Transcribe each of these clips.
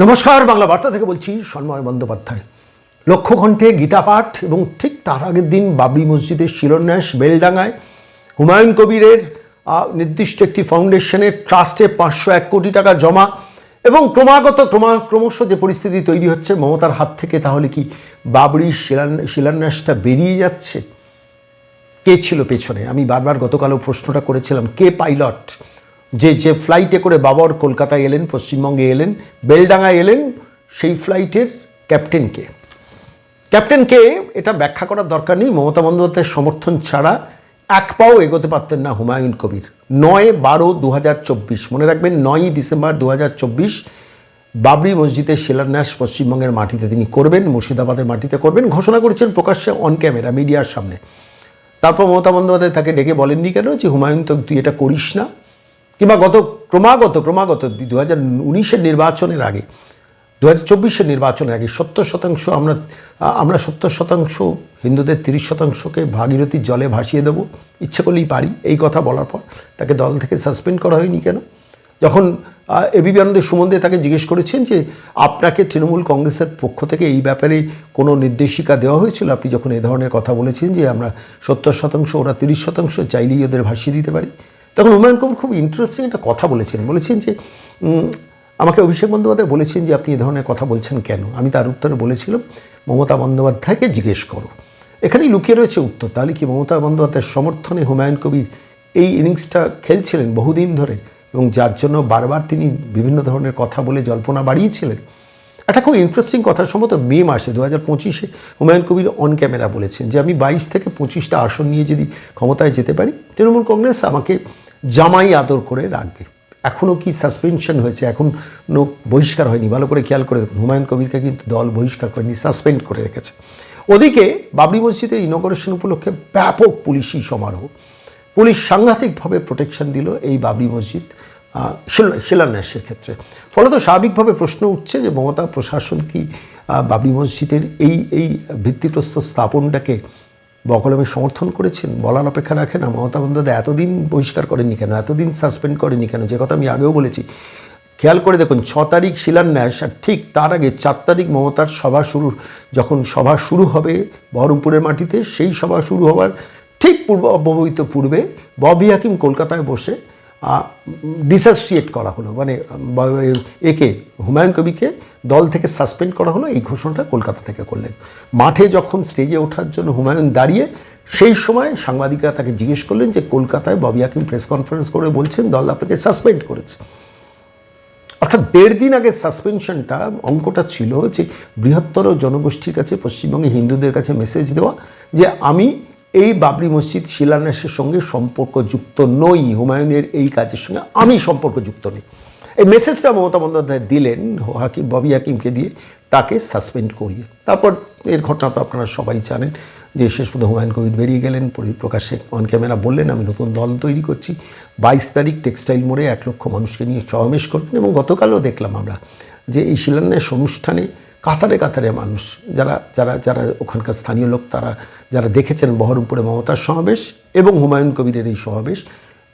নমস্কার, বাংলা বার্তা থেকে বলছি সন্ময় বন্দ্যোপাধ্যায়। লক্ষ ঘণ্টে গীতা পাঠ এবং ঠিক তার আগের দিন বাবরি মসজিদের শিলান্যাস বেলডাঙ্গায় হুমায়ুন কবিরের নির্দিষ্ট একটি ফাউন্ডেশনের ট্রাস্টে পাঁচশো এক কোটি টাকা জমা এবং ক্রমাগত ক্রমা, ক্রমশ যে পরিস্থিতি তৈরি হচ্ছে, মমতার হাত থেকে তাহলে কি বাবরি শিলান- শিলান্যাসটা বেরিয়ে যাচ্ছে? কে ছিল পেছনে? আমি বারবার গতকালও প্রশ্নটা করেছিলাম, কে পাইলট? যে যে ফ্লাইটে করে বাবর কলকাতায় এলেন, পশ্চিমবঙ্গে এলেন, বেলডাঙ্গায় এলেন, সেই ফ্লাইটের ক্যাপ্টেন কে? ক্যাপ্টেনকে এটা ব্যাখ্যা করার দরকার নেই। মমতা বন্দ্যোপাধ্যায়ের সমর্থন ছাড়া এক পাও এগোতে পারতেন না হুমায়ুন কবির। নয় বারো দু মনে রাখবেন নয়ই ডিসেম্বর দু হাজার চব্বিশ, বাবরি মসজিদের শিলান্যাস পশ্চিমবঙ্গের মাটিতে তিনি করবেন, মুর্শিদাবাদের মাটিতে করবেন, ঘোষণা করেছেন প্রকাশ্যে অন ক্যামেরা মিডিয়ার সামনে। তারপর মমতা বন্দ্যোপাধ্যায় তাকে ডেকে বলেননি কেন? যে, হুমায়ুন, তো তুই এটা করিস না। কিংবা গত ক্রমাগত ক্রমাগত দু হাজার উনিশের নির্বাচনের আগে দু হাজার চব্বিশের নির্বাচনের আগে সত্তর শতাংশ আমরা আমরা সত্তর শতাংশ, হিন্দুদের তিরিশ শতাংশকে ভাগীরথীর জলে ভাসিয়ে দেবো, ইচ্ছে করলেই পারি এই কথা বলার পর। তাকে দল থেকে সাসপেন্ড করা হয়নি কেন? যখন এবিপি আনন্দের সুমন্দে তাকে জিজ্ঞেস করেছেন যে, আপনাকে তৃণমূল কংগ্রেসের পক্ষ থেকে এই ব্যাপারে কোনো নির্দেশিকা দেওয়া হয়েছিল? আপনি যখন এ ধরনের কথা বলেছেন যে, আমরা সত্তর শতাংশ, ওরা তিরিশ শতাংশ, চাইলেই ওদের ভাসিয়ে দিতে পারি। তখন হুমায়ুন কবির খুব ইন্টারেস্টিং একটা কথা বলেছেন। বলেছেন যে আমাকে অভিষেক বন্দ্যোপাধ্যায় বলেছেন যে, আপনি এ ধরনের কথা বলছেন কেন? আমি তার উত্তরে বলেছিলাম, মমতা বন্দ্যোপাধ্যায়কে জিজ্ঞেস করো। এখানেই লুকিয়ে রয়েছে উত্তর। তাহলে কি মমতা বন্দ্যোপাধ্যায়ের সমর্থনে হুমায়ুন কবির এই ইনিংসটা খেলছিলেন বহুদিন ধরে? এবং যার জন্য বারবার তিনি বিভিন্ন ধরনের কথা বলে জল্পনা বাড়িয়েছিলেন? একটা খুব ইন্টারেস্টিং কথা, সম্ভবত মে মাসে, দু হাজার পঁচিশে হুমায়ুন কবির অন ক্যামেরা বলেছেন যে, আমি বাইশ থেকে পঁচিশটা আসন নিয়ে যদি ক্ষমতায় যেতে পারি, তৃণমূল কংগ্রেস আমাকে জামাই আদর করে রাখবে। এখনও কি সাসপেনশন হয়েছে? এখন বহিষ্কার হয়নি। ভালো করে খেয়াল করে দেখুন। হুমায়ুন কবিরকে কিন্তু দল বহিষ্কার করেনি সাসপেন্ড করে রেখেছে। ওদিকে বাবরি মসজিদের ইনগরেশন উপলক্ষে ব্যাপক পুলিশি সমারোহ। পুলিশ সাংঘাতিকভাবে প্রোটেকশন দিল এই বাবরি মসজিদ শিল- শিলান্যাসের ক্ষেত্রে। ফলত স্বাভাবিকভাবে প্রশ্ন উঠছে যে মমতা প্রশাসন কি বাবরি মসজিদের এই এই ভিত্তিপ্রস্তর স্থাপনটাকে বকলমে সমর্থন করেছেন, বলার অপেক্ষা রাখে না। মমতা বন্দ্যোপাধ্যায় এতদিন বহিষ্কার করেনি কেন? এতদিন সাসপেন্ড করেনি কেন? যে কথা আমি আগেও বলেছি। খেয়াল করে দেখুন, ছ তারিখ শিলান্যাস আর ঠিক তার আগে চার তারিখ মমতার সভা শুরু যখন সভা শুরু হবে বহরমপুরের মাটিতে, সেই সভা শুরু হওয়ার ঠিক পূর্ব অব্যবহিত পূর্বে ববি হাকিম কলকাতায় বসে ডিসোসিয়েট করা হলো। মানে একে হুমায়ুন কবিকে দল থেকে সাসপেন্ড করা হলো, এই ঘোষণাটা কলকাতা থেকে করলেন। মাঠে যখন স্টেজে ওঠার জন্য হুমায়ুন দাঁড়িয়ে, সেই সময় সাংবাদিকরা তাকে জিজ্ঞেস করলেন যে, কলকাতায় ববি হাকিম প্রেস কনফারেন্স করে বলছেন, দল আপনাকে সাসপেন্ড করেছে। অর্থাৎ দেড় দিন আগে সাসপেনশনটা অঙ্কটা ছিল যে, বৃহত্তর জনগোষ্ঠীর কাছে, পশ্চিমবঙ্গে হিন্দুদের কাছে মেসেজ দেওয়া যে, আমি এই বাবরি মসজিদ শিলান্যাসের সঙ্গে সম্পর্কযুক্ত নই। হুমায়ুনের এই কাজের সঙ্গে আমি সম্পর্কযুক্ত নই। এই মেসেজটা মমতা বন্দ্যোপাধ্যায় দিলেন, হাকিম, ববি হাকিমকে দিয়ে তাকে সাসপেন্ড করিয়ে। তারপর এর ঘটনা তো আপনারা সবাই জানেন যে শেষ পর্যন্ত হুমায়ুন কবির বেরিয়ে গেলেন পরি- প্রকাশ্যে অন ক্যামেরা বললেন, আমি নতুন দল তৈরি করছি। বাইশ তারিখ টেক্সটাইল মোড়ে এক লক্ষ মানুষকে নিয়ে সমাবেশ করবেন এবং গতকালও দেখলাম আমরা যে এই শিলান্যাস অনুষ্ঠানে কাতারে কাতারে মানুষ, যারা যারা যারা ওখানকার স্থানীয় লোক, তারা, যারা দেখেছেন বহরমপুরে মমতার সমাবেশ এবং হুমায়ুন কবিরের এই সমাবেশ,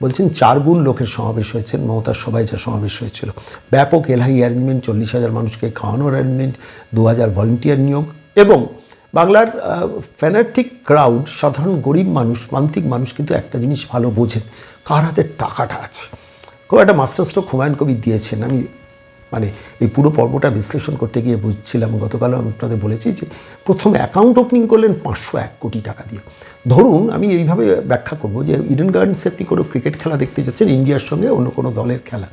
বলছেন চার গুণ লোকের সমাবেশ হয়েছেন মমতার সবাই যা সমাবেশ হয়েছিল। ব্যাপক এলহাই অ্যারেঞ্জমেন্ট, চল্লিশ হাজার মানুষকে খাওয়ানোর অ্যারেঞ্জমেন্ট, দু হাজার ভলেন্টিয়ার নিয়োগ এবং বাংলার ফ্যানাটিক ক্রাউড সাধারণ গরিব মানুষ প্রান্তিক মানুষ কিন্তু একটা জিনিস ভালো বোঝেন কার হাতে টাকাটা আছে। খুব একটা মাস্টার স্ট্রোক হুমায়ুন কবির দিয়েছেন, আমি মানে এই পুরো পর্বটা বিশ্লেষণ করতে গিয়ে বুঝছিলাম, গতকালও আমি আপনাদের বলেছি যে প্রথম অ্যাকাউন্ট ওপেনিং করলেন পাঁচশো এক কোটি টাকা দিয়ে। ধরুন আমি এইভাবে ব্যাখ্যা করব যে ইডেন গার্ডেন্সে আপনি কোনো ক্রিকেট খেলা দেখতে যাচ্ছেন ইন্ডিয়ার সঙ্গে অন্য কোনো দলের খেলা।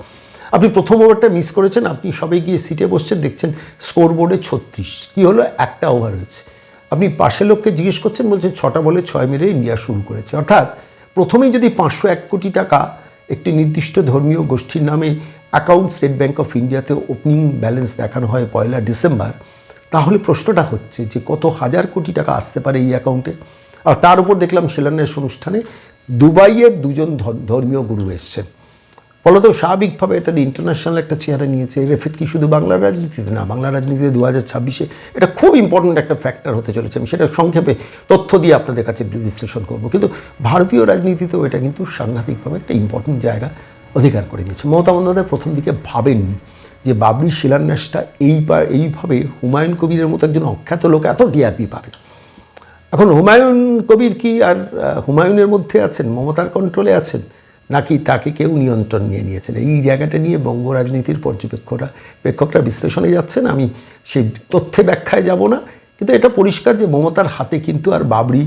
আপনি প্রথম ওভারটা মিস করেছেন, আপনি সবাই গিয়ে সিটে বসছেন, দেখছেন স্কোর বোর্ডে ছত্রিশ। কী হলো? একটা ওভার হয়েছে। আপনি পাশের লোককে জিজ্ঞেস করছেন বলছে ছটা বলে ছয় মেরে ইন্ডিয়া শুরু করেছে। অর্থাৎ প্রথমেই যদি পাঁচশো এক কোটি টাকা একটি নির্দিষ্ট ধর্মীয় গোষ্ঠীর নামে অ্যাকাউন্ট স্টেট ব্যাঙ্ক অফ ইন্ডিয়াতে ওপেনিং ব্যালেন্স দেখানো হয় পয়লা ডিসেম্বর, তাহলে প্রশ্নটা হচ্ছে যে কত হাজার কোটি টাকা আসতে পারে এই অ্যাকাউন্টে আর তার উপর দেখলাম শিলান্যাস অনুষ্ঠানে দুবাইয়ের দুজন ধর্মীয় গুরু এসছেন। ফলত স্বাভাবিকভাবে তাদের ইন্টারন্যাশনাল একটা চেহারা নিয়েছে। এর এফেক্ট কি শুধু বাংলার রাজনীতিতে? না বাংলা রাজনীতিতে দু হাজার ছাব্বিশে এটা খুব ইম্পর্ট্যান্ট একটা ফ্যাক্টর হতে চলেছে। আমি সেটা সংক্ষেপে তথ্য দিয়ে আপনাদের কাছে বিশ্লেষণ করব। কিন্তু ভারতীয় রাজনীতিতেও এটা কিন্তু সাংঘাতিকভাবে একটা ইম্পর্ট্যান্ট জায়গা। অধিকার করে নিয়েছে। মমতা বন্দ্যোপাধ্যায় প্রথম দিকে ভাবেননি যে বাবরি শিলান্যাসটা এই এইভাবে হুমায়ুন কবিরের মতো একজন অখ্যাত লোক এত টিআরপি পাবে। এখন হুমায়ুন কবির কি আর হুমায়ুনের মধ্যে আছেন, মমতার কন্ট্রোলে আছেন, নাকি তাকে কেউ নিয়ন্ত্রণ নিয়ে নিয়েছেন? এই জায়গাটা নিয়ে বঙ্গ রাজনীতির পর্যবেক্ষকরা, প্রেক্ষকরা বিশ্লেষণে যাচ্ছেন, আমি সেই তথ্যে ব্যাখ্যায় যাব না। কিন্তু এটা পরিষ্কার যে মমতার হাতে কিন্তু আর বাবরি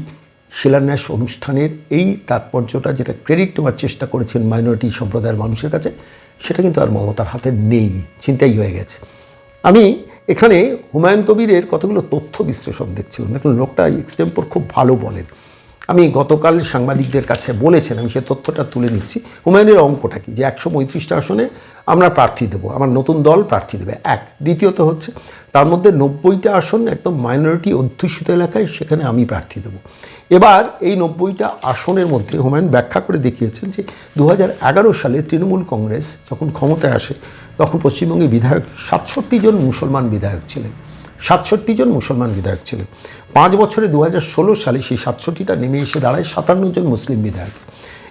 শিলান্যাস অনুষ্ঠানের এই তাৎপর্যটা, যেটা ক্রেডিট নেওয়ার চেষ্টা করেছেন মাইনরিটি সম্প্রদায়ের মানুষের কাছে, সেটা কিন্তু আর মমতার হাতে নেই চিন্তাই হয়ে গেছে। আমি এখানে হুমায়ুন কবিরের কতগুলো তথ্য বিশ্লেষণ দেখছিলাম। দেখুন, লোকটা এক্সটেম্পর খুব ভালো বলেন। আমি গতকাল সাংবাদিকদের কাছে বলেছেন, আমি সে তথ্যটা তুলে নিচ্ছি। হুমায়ুনের অঙ্কটা কি? যে একশো পঁয়ত্রিশটা আসনে আমরা প্রার্থী দেবো, আমার নতুন দল প্রার্থী দেবে। এক। দ্বিতীয়ত হচ্ছে, তার মধ্যে নব্বইটা আসন একদম মাইনরিটি অধ্যুষিত এলাকায়, সেখানে আমি প্রার্থী দেবো। এবার এই নব্বইটা আসনের মধ্যে হুমায়ুন ব্যাখ্যা করে দেখিয়েছেন যে দু হাজার এগারো সালে তৃণমূল কংগ্রেস যখন ক্ষমতায় আসে, তখন পশ্চিমবঙ্গে বিধায়ক সাতষট্টি জন মুসলমান বিধায়ক ছিলেন। সাতষট্টি জন মুসলমান বিধায়ক ছিলেন। পাঁচ বছরে দু হাজার ষোলো সালে সেই সাতষট্টিটা নেমে এসে দাঁড়ায় সাতান্ন জন মুসলিম বিধায়ক।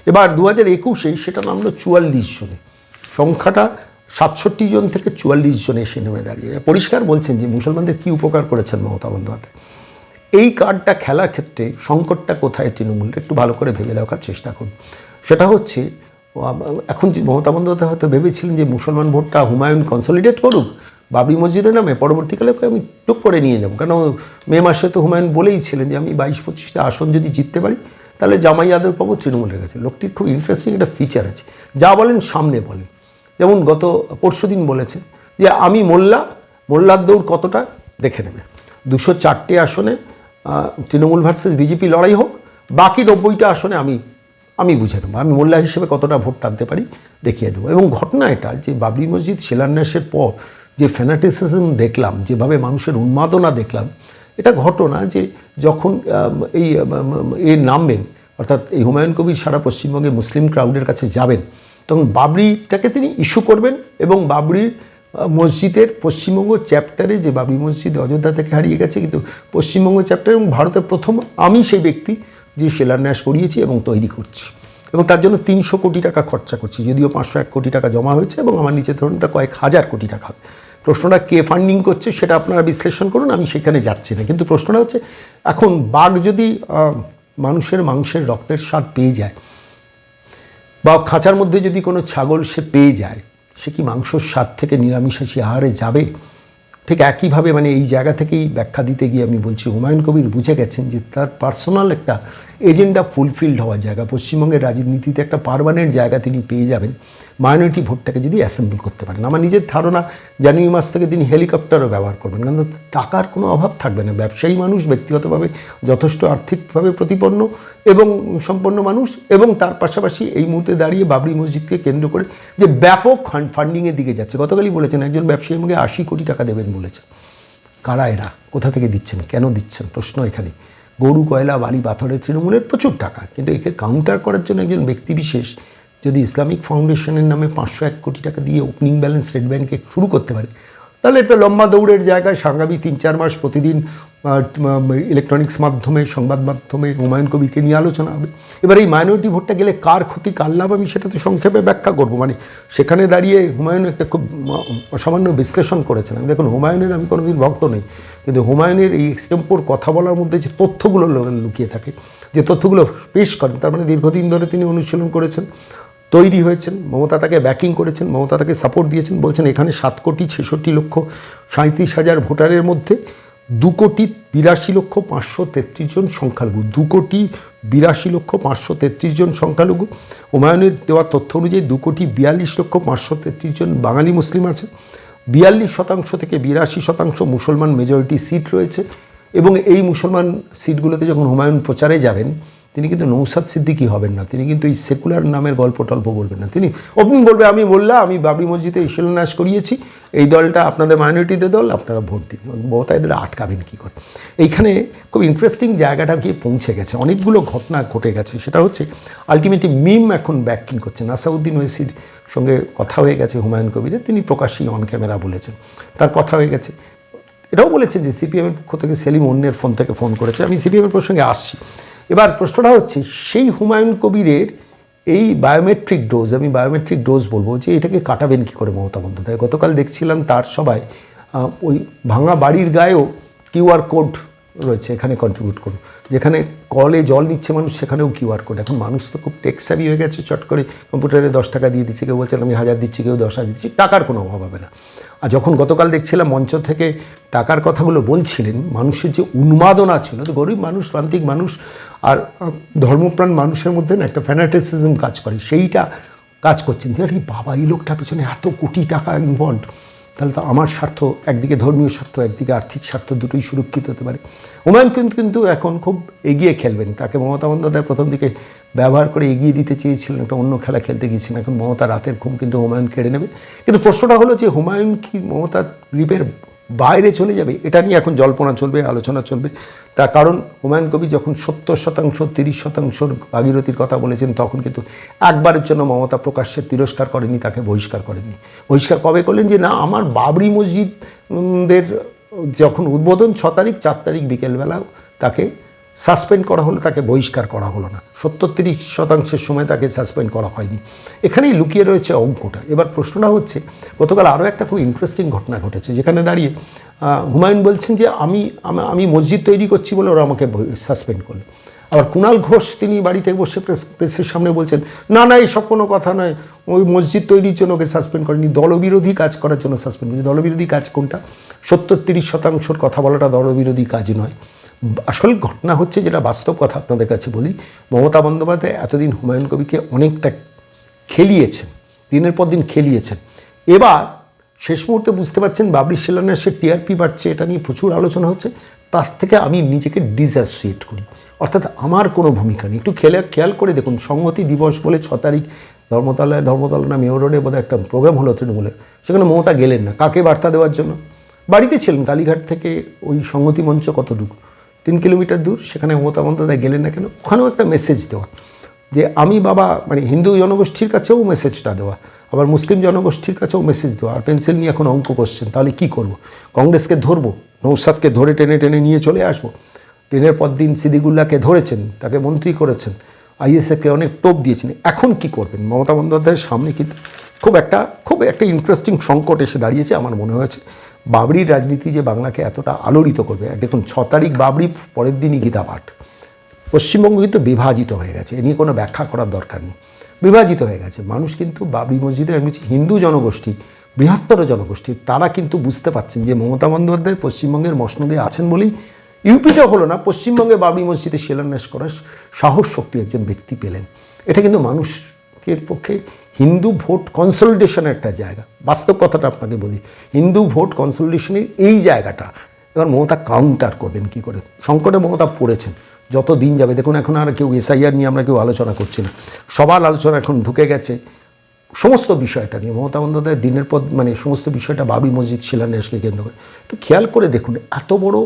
এবার দু হাজার একুশে সেটা নামলো চুয়াল্লিশ জনে। সংখ্যাটা সাতষট্টি জন থেকে চুয়াল্লিশ জন এসে নেমে দাঁড়িয়ে। পরিষ্কার বলছেন যে মুসলমানদের কী উপকার করেছেন মমতা বন্দ্যোপাধ্যায়? এই কার্ডটা খেলার ক্ষেত্রে সংকটটা কোথায় তৃণমূল একটু ভালো করে ভেবে দেখার চেষ্টা করুন। সেটা হচ্ছে এখন যে মমতা বন্দ্যোপাধ্যায় হয়তো ভেবেছিলেন যে মুসলমান ভোটটা হুমায়ুন কনসলিডেট করুক, বাবরি মসজিদের নামে পরবর্তীকালে আমি টুক করে নিয়ে যাব। কেন মে মাসে তো হুমায়ুন বলেই ছিলেন যে আমি বাইশ পঁচিশটা আসন যদি জিততে পারি, তাহলে জামাই আদর পাবো তৃণমূলের কাছে। লোকটির খুব ইন্টারেস্টিং একটা ফিচার আছে। যা বলেন সামনে বলেন। যেমন গত পরশুদিন বলেছে যে আমি মোল্লা, মোল্লার দৌড় কতটা, দেখে নেবে। দুশো চারটে আসনে তৃণমূল ভার্সেস বিজেপি লড়াই হোক, বাকি নব্বইটা আসনে আমি আমি বুঝে নেব। আমি মোল্লা হিসেবে কতটা ভোট টানতে পারি দেখিয়ে দেবো। এবং ঘটনা এটা যে বাবরি মসজিদ শিলান্যাসের পর যে ফ্যানাটিসিজম দেখলাম, যেভাবে মানুষের উন্মাদনা দেখলাম, এটা ঘটনা যে যখন এই এ নামবেন, অর্থাৎ এই হুমায়ুন কবির সারা পশ্চিমবঙ্গে মুসলিম ক্রাউডের কাছে যাবেন, তখন বাবরিটাকে তিনি ইস্যু করবেন এবং বাবরির মসজিদের পশ্চিমবঙ্গ চ্যাপ্টারে যে বাবরি মসজিদ অযোধ্যা থেকে হারিয়ে গেছে, কিন্তু পশ্চিমবঙ্গ চ্যাপ্টার এবং ভারতের প্রথম, আমি সেই ব্যক্তি যে শিলান্যাস করিয়েছি এবং তৈরি করছি। এবং তার জন্য তিনশো কোটি টাকা খরচা করছি, যদিও পাঁচশো এক কোটি টাকা জমা হয়েছে এবং আমার নিচে ধরুন এটা কয়েক হাজার কোটি টাকা। প্রশ্নটা কে ফান্ডিং করছে সেটা আপনারা বিশ্লেষণ করুন, আমি সেখানে যাচ্ছি না। কিন্তু প্রশ্নটা হচ্ছে, এখন বাঘ যদি মানুষের মাংসের রক্তের স্বাদ পেয়ে যায়, বা খাঁচার মধ্যে যদি কোনো ছাগল সে পেয়ে যায় সে কি মাংসর স্বাদ থেকে নিরামিষাশী আহারে যাবে? ঠিক একইভাবে মানে এই জায়গা থেকেই ব্যাখ্যা দিতে গিয়ে আমি বলছি হুমায়ুন কবির বুঝে গেছেন যে তার পার্সোনাল একটা এজেন্ডা ফুলফিলড হওয়ার জায়গা। পশ্চিমবঙ্গের রাজনীতিতে একটা পারমানেন্ট জায়গা তিনি পেয়ে যাবেন, মাইনরিটি ভোটটাকে যদি অ্যাসেম্বল করতে পারেন। আমার নিজের ধারণা, জানুয়ারি মাস থেকে তিনি হেলিকপ্টারও ব্যবহার করবেন, কারণ টাকার কোনো অভাব থাকবে না। ব্যবসায়ী মানুষ ব্যক্তিগতভাবে যথেষ্ট আর্থিকভাবে প্রতিপন্ন এবং সম্পন্ন মানুষ এবং তার পাশাপাশি এই মুহূর্তে দাঁড়িয়ে বাবরি মসজিদকে কেন্দ্র করে যে ব্যাপক ফান্ড ফান্ডিংয়ের দিকে যাচ্ছে। গতকালই বলেছেন, একজন ব্যবসায়ী আমাকে আশি কোটি টাকা দেবেন বলেছে। কারা এরা? কোথা থেকে দিচ্ছেন? কেন দিচ্ছেন? প্রশ্ন এখানে। গরু, কয়লা বালি পাথরের তৃণমূলের প্রচুর টাকা। কিন্তু একে কাউন্টার করার জন্য একজন ব্যক্তি বিশেষ যদি ইসলামিক ফাউন্ডেশনের নামে পাঁচশো এক কোটি টাকা দিয়ে ওপেনিং ব্যালেন্স স্টেট ব্যাংকে শুরু করতে পারে, তাহলে একটা লম্বা দৌড়ের জায়গায় সাংগামী তিন চার মাস প্রতিদিন ইলেকট্রনিক্স মাধ্যমে, সংবাদ মাধ্যমে, হুমায়ুন কবিকে নিয়ে আলোচনা হবে। এবার এই মাইনরিটি ভোটটা গেলে কার ক্ষতি, কার লাভ আমি সেটা তো সংক্ষেপে ব্যাখ্যা করব। মানে সেখানে দাঁড়িয়ে হুমায়ুন একটা খুব অসামান্য বিশ্লেষণ করেছেন। আমি দেখুন, হুমায়ুনের আমি কোনোদিন ভক্ত নেই, কিন্তু হুমায়ুনের এই এক্সটেম্পোর কথা বলার মধ্যে যে তথ্যগুলো লুকিয়ে থাকে, যে তথ্যগুলো পেশ করেন, তার মানে দীর্ঘদিন ধরে তিনি অনুশীলন করেছেন, তৈরি হয়েছেন, মমতা তাকে ব্যাকিং করেছেন, মমতা তাকে সাপোর্ট দিয়েছেন, বলছেন এখানে সাত কোটি ছেষট্টি লক্ষ সাঁত্রিশ হাজার ভোটারের মধ্যে দু কোটি বিরাশি লক্ষ পাঁচশো তেত্রিশ জন সংখ্যালঘু। দু কোটি বিরাশি লক্ষ পাঁচশো তেত্রিশ জন সংখ্যালঘু। হুমায়ুনের দেওয়া তথ্য অনুযায়ী দু কোটি বিয়াল্লিশ লক্ষ পাঁচশো তেত্রিশ জন বাঙালি মুসলিম আছে। বিয়াল্লিশ শতাংশ থেকে বিরাশি শতাংশ মুসলমান মেজরিটি সিট রয়েছে এবং এই মুসলমান সিটগুলোতে যখন হুমায়ুন প্রচারে যাবেন তিনি কিন্তু নৌসাদ সিদ্দিকি হবেন না, তিনি কিন্তু এই সেকুলার নামের গল্প টল্প বলবেন না। তিনি ওপেন বলবে, আমি বললাম আমি বাবরি মসজিদে শিলান্যাস করিয়েছি, এই দলটা আপনাদের মাইনরিটিদের দল, আপনারা ভোট দিন। মমতা এদের আটকাবেন কী করে? এইখানে খুব ইন্টারেস্টিং জায়গাটা গিয়ে পৌঁছে গেছে। অনেকগুলো ঘটনা ঘটে গেছে। সেটা হচ্ছে আলটিমেটলি মিম এখন ব্যাকিং করছেন নাসাউদ্দিন ওয়েসির সঙ্গে কথা হয়ে গেছে হুমায়ুন কবিরের। তিনি প্রকাশ্যেই অন ক্যামেরা বলেছেন। তার কথা হয়ে গেছে। এটাও বলেছেন যে সিপিএমের পক্ষ থেকে সেলিম অন্যের ফোন থেকে ফোন করেছে। আমি সিপিএমের প্রসঙ্গে আসছি। এবার প্রশ্নটা হচ্ছে, সেই হুমায়ুন কবিরের এই বায়োমেট্রিক ডোজ আমি বায়োমেট্রিক ডোজ বলব যে এটাকে কাটাবেন কী করে মমতা বন্দ্যোপাধ্যায়? গতকাল দেখছিলাম তার সবাই ওই ভাঙা বাড়ির গায়েও কিউআর কোড রয়েছে, এখানে কন্ট্রিবিউট করুন। যেখানে কলে জল নিচ্ছে মানুষ, সেখানেও কিউআর কোড এখন মানুষ তো খুব টেক্সাবি হয়ে গেছে, চট করে কম্পিউটারে দশ টাকা দিয়ে দিচ্ছে, কেউ বলছেন আমি হাজার দিচ্ছি, কেউ দশ হাজার দিচ্ছি। টাকার কোনো অভাব হবে না। আর যখন গতকাল দেখছিলাম মঞ্চ থেকে টাকার কথাগুলো বলছিলেন, মানুষের যে উন্মাদনা ছিল, তো গরিব মানুষ, প্রান্তিক মানুষ আর ধর্মপ্রাণ মানুষের মধ্যে না একটা ফ্যানাটিসিজম কাজ করে, সেইটা কাজ করছেন। আরে বাবা, এই লোকটার পেছনে এত কোটি টাকা ইনভলভ তাহলে তো আমার স্বার্থ একদিকে ধর্মীয় স্বার্থ, একদিকে আর্থিক স্বার্থ দুটোই সুরক্ষিত হতে পারে। হুমায়ুন কিন্তু কিন্তু এখন খুব এগিয়ে খেলবেন। তাকে মমতা বন্দ্যোপাধ্যায় প্রথম দিকে ব্যবহার করে এগিয়ে দিতে চেয়েছিলেন, একটা অন্য খেলা খেলতে গিয়েছিলেন। এখন মমতা রাতের ঘুম কিন্তু হুমায়ুন কেড়ে নেবে। কিন্তু প্রশ্নটা হলো যে হুমায়ুন কি মমতা গ্রিপের বাইরে চলে যাবে, এটা নিয়ে এখন জল্পনা চলবে, আলোচনা চলবে। তার কারণ হুমায়ুন কবি যখন সত্তর শতাংশ, তিরিশ শতাংশর ভাগীরথীর কথা বলেছেন, তখন কিন্তু একবারের জন্য মমতা প্রকাশ্যে তিরস্কার করেনি তাকে বহিষ্কার করেনি বহিষ্কার কবে করলেন যে, না, আমার বাবরি মসজিদদের যখন উদ্বোধন, ছ তারিখ, চার তারিখ বিকেলবেলা তাকে সাসপেন্ড করা হলো, তাকে বহিষ্কার করা হলো না। সত্তর তিরিশ শতাংশের সময় তাকে সাসপেন্ড করা হয়নি। এখানেই লুকিয়ে রয়েছে অঙ্কটা। এবার প্রশ্নটা হচ্ছে, গতকাল আরও একটা খুব ইন্টারেস্টিং ঘটনা ঘটেছে, যেখানে দাঁড়িয়ে হুমায়ুন বলছেন যে, আমি আমি মসজিদ তৈরি করছি বলে ওরা আমাকে সাসপেন্ড করল। আবার কুণাল ঘোষ, তিনি বাড়িতে বসে প্রেস, প্রেসের সামনে বলছেন, না না এইসব কোনো কথা নয়। ওই মসজিদ তৈরির জন্য ওকে সাসপেন্ড করেনি। দলবিরোধী কাজ করার জন্য সাসপেন্ড করেনি। দলবিরোধী কাজ কোনটা? সত্তর তিরিশ শতাংশর কথা বলাটা দলবিরোধী কাজ নয়। আসল ঘটনা হচ্ছে যেটা বাস্তব কথা আপনাদের কাছে বলি, মমতা বন্দ্যোপাধ্যায় এতদিন হুমায়ুন কবিকে অনেকটা খেলিয়েছেন, দিনের পর দিন খেলিয়েছেন। এবার শেষ মুহূর্তে বুঝতে পারছেন বাবরি শিলান্যাসের টিআরপি বাড়ছে, এটা নিয়ে প্রচুর আলোচনা হচ্ছে, তার থেকে আমি নিজেকে ডিসঅ্যাসোসিয়েট করি। অর্থাৎ আমার কোনো ভূমিকা নেই। একটু খেলে, খেয়াল করে দেখুন, সংহতি দিবস বলে ছ তারিখ ধর্মতলায় ধর্মতলা না মেয়র রোডে বোধহয় একটা প্রোগ্রাম হলো তৃণমূলের সেখানে মমতা গেলেন না। কাকে বার্তা দেওয়ার জন্য? বাড়িতে ছিলেন কালীঘাট থেকে ওই সংহতি মঞ্চ কতটুকু? তিন কিলোমিটার দূর, সেখানে মমতা বন্দ্যোপাধ্যায় গেলেন না কেন? ওখানেও একটা মেসেজ দেওয়া, যে আমি বাবা মানে হিন্দু জনগোষ্ঠীর কাছেও মেসেজটা দেওয়া, আবার মুসলিম জনগোষ্ঠীর কাছেও মেসেজ দেওয়া। আর পেন্সিল নিয়ে এখন অঙ্ক করছেন তাহলে কি করব? কংগ্রেসকে ধরবো, নৌসাদকে ধরে টেনে টেনে নিয়ে চলে আসব। দিনের পর দিন সিদ্দিকুল্লাহকে ধরেছেন, তাকে মন্ত্রী করেছেন, আইএসএফকে অনেক টোপ দিয়েছেন, এখন কি করবেন? মমতা বন্দ্যোপাধ্যায়ের সামনে কিন্তু খুব একটা খুব একটা ইন্টারেস্টিং সংকট এসে দাঁড়িয়েছে, আমার মনে হয়েছে। বাবরির রাজনীতি যে বাংলাকে এতটা আলোড়িত করবে, দেখুন ছ তারিখ বাবরি, পরের দিনই গীতা পাঠ। পশ্চিমবঙ্গ কিন্তু বিভাজিত হয়ে গেছে, এ নিয়ে কোনো ব্যাখ্যা করার দরকার নেই। বিভাজিত হয়ে গেছে। মানুষ কিন্তু বাবরি মসজিদে, আমি হিন্দু জনগোষ্ঠী, বৃহত্তর জনগোষ্ঠী, তারা কিন্তু বুঝতে পারছেন যে মমতা বন্দ্যোপাধ্যায় পশ্চিমবঙ্গের মসনদে আছেন বলেই ইউপিতে হলো না, পশ্চিমবঙ্গে বাবরি মসজিদে শিলান্যাস করার সাহস শক্তি একজন ব্যক্তি পেলেন। এটা কিন্তু মানুষের পক্ষে হিন্দু ভোট কনসলিডেশনের একটা জায়গা। বাস্তব কথাটা আপনাকে বলি, হিন্দু ভোট কনসলিডেশনের এই জায়গাটা। এবার মমতা কাউন্টার করবেন কি করে? সংকটে মমতা পড়েছেন। যত দিন যাবে, দেখুন এখন আর কেউ এসআইআর নিয়ে আমরা কেউ আলোচনা করছি না। সবার আলোচনা এখন ঢুকে গেছে। সমস্ত বিষয়টা নিয়ে, মমতা বন্দ্যোপাধ্যায় দিনের পর মানে সমস্ত বিষয়টা বাবরি মসজিদ শিলান্যাসকে কেন্দ্র করে। একটু খেয়াল করে দেখুন, এত বড়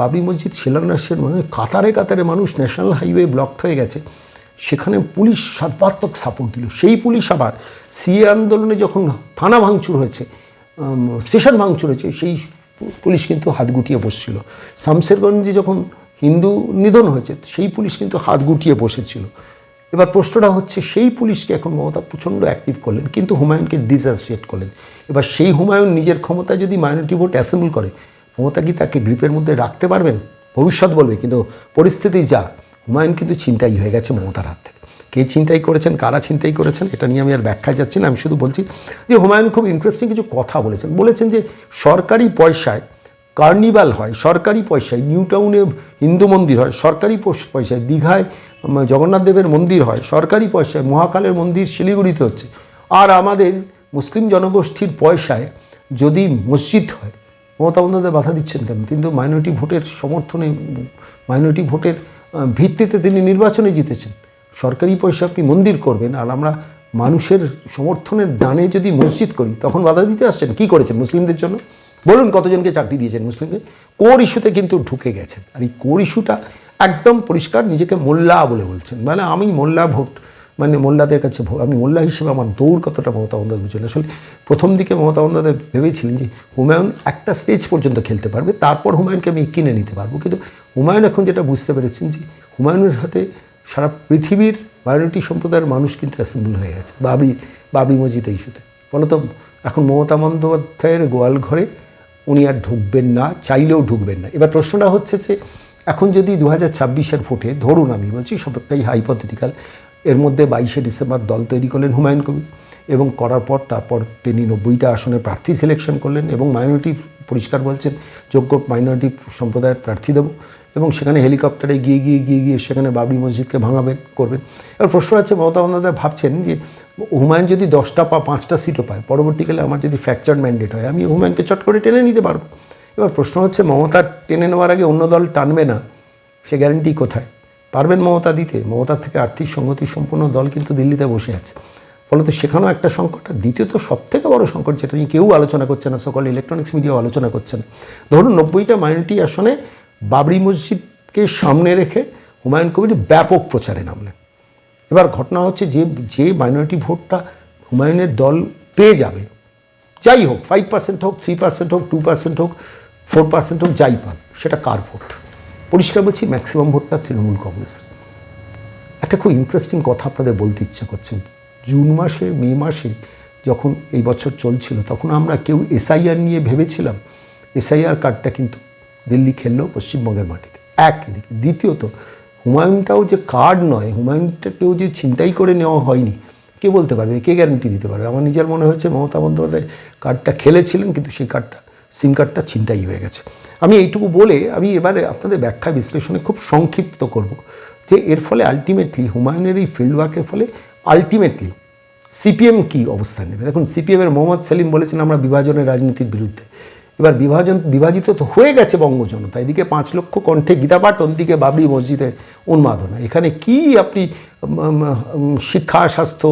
বাবরি মসজিদ শিলান্যাসের মানে কাতারে কাতারে মানুষ ন্যাশনাল হাইওয়ে ব্লকড হয়ে গেছে। সেখানে পুলিশ সর্বাত্মক সাপোর্ট দিল। সেই পুলিশ আবার সিএ আন্দোলনে যখন থানা ভাঙচুর হয়েছে স্টেশন ভাঙচুর হয়েছে, সেই পুলিশ কিন্তু হাত গুটিয়ে বসছিল। শামসেরগঞ্জে যখন হিন্দু নিধন হয়েছে, সেই পুলিশ কিন্তু হাত গুটিয়ে বসেছিল। এবার প্রশ্নটা হচ্ছে, সেই পুলিশকে এখন মমতা প্রচণ্ড অ্যাক্টিভ করলেন, কিন্তু হুমায়ুনকে ডিসঅ্যাসোসিয়েট করলেন। এবার সেই হুমায়ুন নিজের ক্ষমতায় যদি মাইনরিটি ভোট অ্যাসেম্বল করে, মমতা কি তাকে গ্রিপের মধ্যে রাখতে পারবেন? ভবিষ্যৎ বলবে, কিন্তু পরিস্থিতি যা। হুমায়ুন কিন্তু চিন্তাই হয়ে গেছে মমতার হাত থেকে। কে চিন্তাই করেছেন, কারা চিন্তাই করেছেন, এটা নিয়ে আমি আর ব্যাখ্যায় যাচ্ছি না, আমি শুধু বলছি যে হুমায়ুন খুব ইন্টারেস্টিং কিছু কথা বলেছেন। বলেছেন যে সরকারি পয়সায় কার্নিভাল হয়, সরকারি পয়সায় নিউ টাউনে হিন্দু মন্দির হয়, সরকারি পয়স- পয়সায় দীঘায় জগন্নাথ দেবের মন্দির হয়, সরকারি পয়সায় মহাকালের মন্দির শিলিগুড়িতে হচ্ছে। আর আমাদের মুসলিম জনগোষ্ঠীর পয়সায় যদি মসজিদ হয়, মমতা বন্দ্যোপাধ্যায় বাধা দিচ্ছেন কেন? কিন্তু মাইনরিটি ভোটের সমর্থনে মাইনরিটি ভোটের ভিত্তিতে তিনি নির্বাচনে জিতেছেন। সরকারি পয়সা আপনি মন্দির করবেন, আর আমরা মানুষের সমর্থনের দানে যদি মসজিদ করি, তখন বাধা দিতে আসছেন। কি করেছেন মুসলিমদের জন্য? বলুন কতজনকে চাকরি দিয়েছেন মুসলিমকে কোর ইস্যুতে কিন্তু ঢুকে গেছেন। আর এই কোর ইস্যুটা একদম পরিষ্কার নিজেকে মোল্লা বলে বলছেন। মানে আমি মোল্লা ভোট মানে মোল্লাদের কাছে আমি মোল্লা হিসেবে আমার দৌড় কতটা মমতা বন্দ্যোপাধ্যায় বুঝলেন আসলে প্রথম দিকে মমতা বন্দ্যোপাধ্যায় ভেবেছিলেন যে হুমায়ুন একটা স্টেজ পর্যন্ত খেলতে পারবে, তারপর হুমায়ুনকে আমি কিনে নিতে পারব। কিন্তু হুমায়ুন এখন যেটা বুঝতে পেরেছেন যে হুমায়ুনের হাতে সারা পৃথিবীর মাইনরিটি সম্প্রদায়ের মানুষ কিন্তু অ্যাসেম্বল হয়ে গেছে, বাবরি বাবরি মসজিদ ইস্যুতে। ফলত এখন মমতা বন্দ্যোপাধ্যায়ের গোয়াল ঘরে উনি আর ঢুকবেন না, চাইলেও ঢুকবেন না। এবার প্রশ্নটা হচ্ছে যে এখন যদি দু হাজার ছাব্বিশের ভোটে, ধরুন আমি বলছি, সবটাই হাইপোথেটিক্যাল এর মধ্যে বাইশে ডিসেম্বর দল তৈরি করলেন হুমায়ুন কবির এবং করার পর তারপর তিনি নব্বইটা আসনে প্রার্থী সিলেকশন করলেন এবং মাইনরিটি পরিষ্কার বলছেন, যোগ্য মাইনরিটি সম্প্রদায়ের প্রার্থী দেবো এবং সেখানে হেলিকপ্টারে গিয়ে গিয়ে গিয়ে গিয়ে সেখানে বাবরি মসজিদকে ভাঙাবেন করবেন। এবার প্রশ্ন আছে, মমতা বন্দ্যোপাধ্যায় ভাবছেন যে হুমায়ুন যদি দশটা বা পাঁচটা সিটও পায়, পরবর্তীকালে আমার যদি ফ্র্যাকচার ম্যান্ডেট হয়, আমি হুমায়ুনকে চট করে টেনে নিতে পারব? এবার প্রশ্ন হচ্ছে মমতা টেনে নেওয়ার আগে অন্য দল টানবে না, সে গ্যারেন্টি কোথায়? পারবেন মমতা দিতে? মমতার থেকে আর্থিক সংগতি সম্পন্ন দল কিন্তু দিল্লিতে বসে আছে। ফলত সেখানেও একটা সংকট দ্বিতীয়ত সব থেকে বড় সংকট যেটা নিয়ে কেউ আলোচনা করছে না, সকল ইলেকট্রনিক্স মিডিয়াও আলোচনা করছে না ধরুন নব্বইটা মাইনরিটি আসনে বাবরি মসজিদকে সামনে রেখে হুমায়ুন কবির ব্যাপক প্রচারে নামলেন। এবার ঘটনা হচ্ছে যে যে মাইনরিটি ভোটটা হুমায়ুনের দল পেয়ে যাবে, যাই হোক ফাইভ পার্সেন্ট হোক থ্রি পার্সেন্ট হোক টু পার্সেন্ট হোক ফোর পার্সেন্ট হোক, যাই পান সেটা কার ভোট? পরিষ্কার বলছি ম্যাক্সিমাম ভোটটা তৃণমূল কংগ্রেসের। একটা খুব ইন্টারেস্টিং কথা আপনাদের বলতে ইচ্ছে করছেন জুন মাসে, মে মাসে যখন এই বছর চলছিল, তখন আমরা কেউ এসআইআর নিয়ে ভেবেছিলাম। এসআইআর কার্ডটা কিন্তু দিল্লি খেললো পশ্চিমবঙ্গের মাটিতে। এক, এদিকে। দ্বিতীয়ত, হুমায়ুনটাও যে কার্ড নয় হুমায়ুনটাকেও যে ছিনতাই করে নেওয়া হয়নি, কে বলতে পারবে? কে গ্যারান্টি দিতে পারবে? আমার নিজের মনে হচ্ছে মমতা বন্দ্যোপাধ্যায় কার্ডটা খেলেছিলেন, কিন্তু সেই কার্ডটা সিম কার্ডটা চিন্তাই হয়ে গেছে। আমি এইটুকু বলে আমি এবারে আপনাদের ব্যাখ্যা বিশ্লেষণে খুব সংক্ষিপ্ত করব যে এর ফলে আলটিমেটলি হুমায়ুনের এই ফিল্ড ওয়ার্কের ফলে আলটিমেটলি সিপিএম কী অবস্থান নেবে? দেখুন সিপিএমের মোহাম্মদ সেলিম বলেছেন, আমরা বিভাজনের রাজনীতির বিরুদ্ধে। এবার বিভাজন, বিভাজিত তো হয়ে গেছে বঙ্গ জনতা এদিকে পাঁচ লক্ষ কণ্ঠে গীতাপাঠ, অন্যদিকে বাবরি মসজিদের উন্মাদনা। এখানে কি আপনি শিক্ষা, স্বাস্থ্য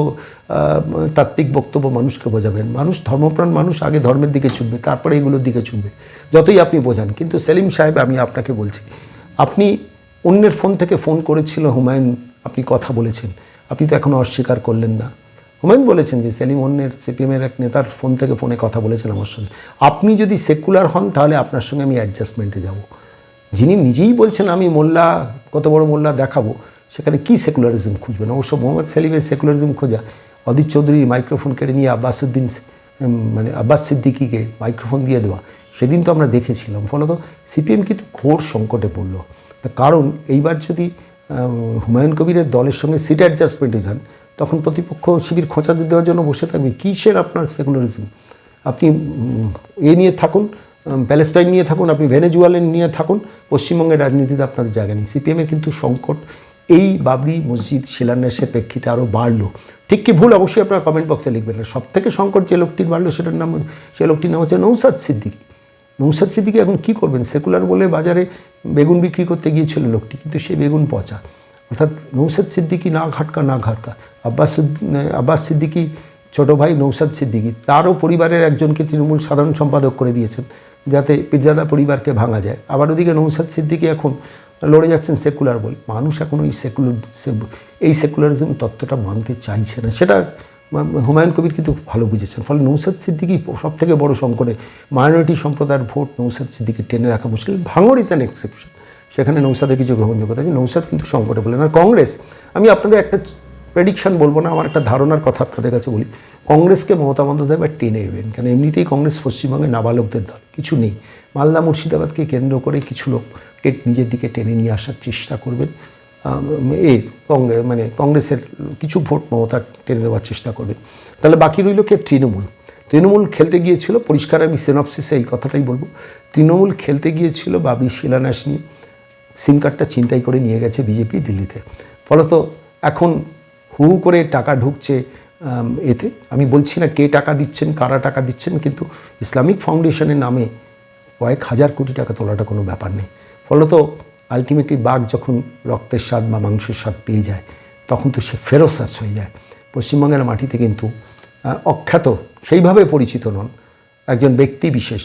তাত্ত্বিক বক্তব্য মানুষকে বোঝাবেন? মানুষ ধর্মপ্রাণ মানুষ, আগে ধর্মের দিকে ছুটবে, তারপরে এগুলোর দিকে ছুটবে। যতই আপনি বোঝান, কিন্তু সেলিম সাহেব, আমি আপনাকে বলছি, আপনি অন্যের ফোন থেকে ফোন করেছিল হুমায়ুন, আপনি কথা বলেছেন। আপনি তো এখনও অস্বীকার করলেন না। হুমায়ুন বলেছেন যে সেলিম অন্যের সিপিএমের এক নেতার ফোন থেকে ফোনে কথা বলেছেন আমার সঙ্গে। আপনি যদি সেকুলার হন তাহলে আপনার সঙ্গে আমি অ্যাডজাস্টমেন্টে যাব। যিনি নিজেই বলছেন আমি মোল্লা কত বড় মোল্লা দেখাবো সেখানে কি সেকুলারিজম খুঁজবেন? অবশ্য মোহাম্মদ সেলিমের সেকুলারিজম খোঁজা। অদিত চৌধুরী মাইক্রোফোন কেড়ে নিয়ে আব্বাসুদ্দিন উম, মানে আব্বাস সিদ্দিকিকে মাইক্রোফোন দিয়ে দেওয়া। সেদিন তো আমরা দেখেছিলাম। ফলত সিপিএম কিন্তু ঘোর সংকটে পড়ল। তার কারণ এইবার যদি হুমায়ুন কবিরের দলের সঙ্গে সিট অ্যাডজাস্টমেন্টে যান তখন প্রতিপক্ষ শিবির খোঁচা দেওয়ার জন্য বসে থাকবে। কিসের আপনার সেকুলারিজম আপনি এ নিয়ে থাকুন প্যালেস্টাইন নিয়ে থাকুন, আপনি ভেনেজুয়ালেন নিয়ে থাকুন, পশ্চিমবঙ্গের রাজনীতিতে আপনাদের জায়গা নেই। সিপিএমের কিন্তু সংকট এই বাবরি মসজিদ শিলান্যাসের প্রেক্ষিতে আরও বাড়লো। ঠিক কি ভুল? অবশ্যই আপনারা কমেন্ট বক্সে লিখবেন। সব থেকে সংকট যে লোকটির বাড়লো, সেটার নাম, সে লোকটির নাম হচ্ছে নৌসাদ সিদ্দিকী। নৌসাদ সিদ্দিকি এখন কী করবেন? সেকুলার বলে বাজারে বেগুন বিক্রি করতে গিয়েছিল লোকটি, কিন্তু সে বেগুন পচা। অর্থাৎ নৌসাদ সিদ্দিকি না ঘাটকা না ঘাটকা। আব্বাস আব্বাস সিদ্দিকি, ছোটো ভাই নৌসাদ সিদ্দিকি, তারও পরিবারের একজনকে তৃণমূল সাধারণ সম্পাদক করে দিয়েছেন, যাতে পিরজাদা পরিবারকে ভাঙা যায়। আবার ওদিকে নৌসাদ সিদ্দিকি এখন লড়ে যাচ্ছেন সেকুলার বলে। মানুষ এখন ওই সেকুলার এই সেকুলারিজম তত্ত্বটা মানতে চাইছে না। সেটা হুমায়ুন কবির কিন্তু ভালো বুঝেছেন। ফলে নৌসাদ সিদ্দিকি সব থেকে বড় সংকটে মাইনরিটি সম্প্রদায়ের ভোট নৌসাদ সিদ্দিকি টেনে রাখা মুশকিল। ভাঙড় ইজ অ্যান এক্সেপশন সেখানে নৌসাদের কিছু গ্রহণযোগ্যতা আছে। নৌসাদ কিন্তু সংকটে বলেন আর কংগ্রেস, আমি আপনাদের একটা প্রেডিকশন বলব না, আমার একটা ধারণার কথা আপনাদের কাছে বলি। কংগ্রেসকে মমতা বন্দ্যোপাধ্যায় এবার টেনে নেবেন কারণ এমনিতেই কংগ্রেস পশ্চিমবঙ্গে নাবালকদের দল, কিছু নেই। মালদা মুর্শিদাবাদকে কেন্দ্র করে কিছু লোককে নিজের দিকে টেনে নিয়ে আসার চেষ্টা করবেন। এ কংগ্রেস মানে কংগ্রেসের কিছু ভোট মমতা টেনে নেওয়ার চেষ্টা করবেন। তাহলে বাকি রইল কে? তৃণমূল। তৃণমূল খেলতে গিয়েছিল, পরিষ্কার আমি সেনপসিসে এই কথাটাই বলব। তৃণমূল খেলতে গিয়েছিল বাবরি শিলান্যাস নিয়ে। সিম কার্ডটা চিন্তাই করে নিয়ে গেছে বিজেপি দিল্লিতে। ফলত এখন হু করে টাকা ঢুকছে এতে। আমি বলছি না কে টাকা দিচ্ছেন, কারা টাকা দিচ্ছেন, কিন্তু ইসলামিক ফাউন্ডেশনের নামে কয়েক হাজার কোটি টাকা তোলাটা কোনো ব্যাপার নেই। ফলত আলটিমেটলি বাঘ যখন রক্তের স্বাদ বা মাংসের স্বাদ পেয়ে যায়, তখন তো সে ফেরোসাস হয়ে যায়। পশ্চিমবঙ্গের মাটিতে কিন্তু অখ্যাত, সেইভাবে পরিচিত নন একজন ব্যক্তি বিশেষ,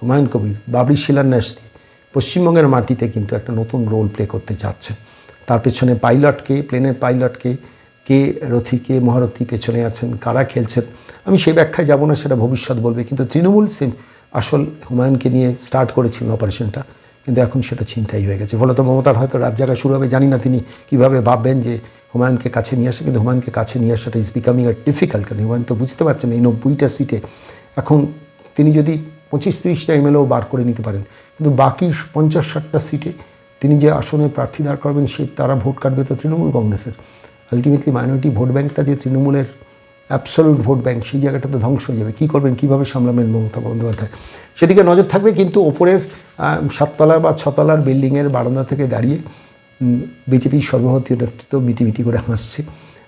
হুমায়ুন কবির, বাবরি শিলান্যাস পশ্চিমবঙ্গের মাটিতে কিন্তু একটা নতুন রোল প্লে করতে যাচ্ছে তার পেছনে পাইলটকে প্লেনের পাইলটকে কে রথি, কে মহারথী পেছনে আছেন, কারা খেলছেন, আমি সেই ব্যাখ্যায় যাব না, সেটা ভবিষ্যৎ বলবে। কিন্তু তৃণমূল সিম, আসল হুমায়ুনকে নিয়ে স্টার্ট করেছিলেন অপারেশনটা কিন্তু এখন সেটা চিন্তাই হয়ে গেছে। ফলত মমতার হয়তো রাত জায়গা শুরু হবে, জানি না তিনি কীভাবে ভাববেন যে হুমায়ুনকে কাছে নিয়ে আসে, কিন্তু হুমায়ুনকে কাছে নিয়ে আসাটা ইজ বিকামিং আ ডিফিকাল্ট কারণ হুমায়ুন তো বুঝতে পারছেন এই নব্বইটা সিটে এখন তিনি যদি পঁচিশ তিরিশটা এমএলএও বার করে নিতে পারেন, কিন্তু বাকি পঞ্চাশ ষাটটা সিটে তিনি যে আসনে প্রার্থী দাঁড় করবেন, সে তারা ভোট কাটবে তো তৃণমূল কংগ্রেসের। আলটিমেটলি মাইনরিটি ভোট ব্যাঙ্কটা যে তৃণমূলের অ্যাবসলিউট ভোট ব্যাঙ্ক সেই জায়গাটা তো ধ্বংস হয়ে যাবে। কী করবেন? কীভাবে সামলাবেন মমতা বন্দ্যোপাধ্যায়? সেদিকে নজর থাকবে কিন্তু ওপরের সাততলা বা ছতলার বিল্ডিংয়ের বারান্দা থেকে দাঁড়িয়ে বিজেপির সর্বভারতীয় নেতৃত্ব মিটিমিটি করে হাসছে।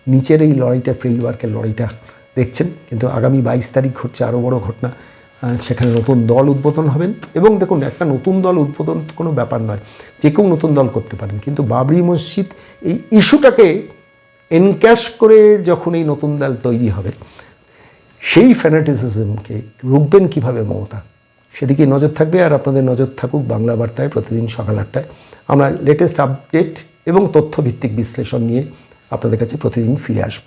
নিচের এই লড়াইটা ফিল্ড ওয়ার্কের লড়াইটা দেখছেন। কিন্তু আগামী বাইশ তারিখ হচ্ছে আরও বড় ঘটনা সেখানে নতুন দল উদ্বোধন হবেন। এবং দেখুন, একটা নতুন দল উদ্বোধন কোনো ব্যাপার নয়। যে কেউ নতুন দল করতে পারেন। কিন্তু বাবরি মসজিদ এই ইস্যুটাকে এনক্যাশ করে যখন এই নতুন দল তৈরি হবে, সেই ফ্যানাটিসিজমকে রুখবেন কীভাবে মমতা? সেদিকে নজর থাকবে আর আপনাদের নজর থাকুক বাংলা বার্তায় প্রতিদিন সকাল আটটায়। আমরা লেটেস্ট আপডেট এবং তথ্যভিত্তিক বিশ্লেষণ নিয়ে আপনাদের কাছে প্রতিদিন ফিরে আসব।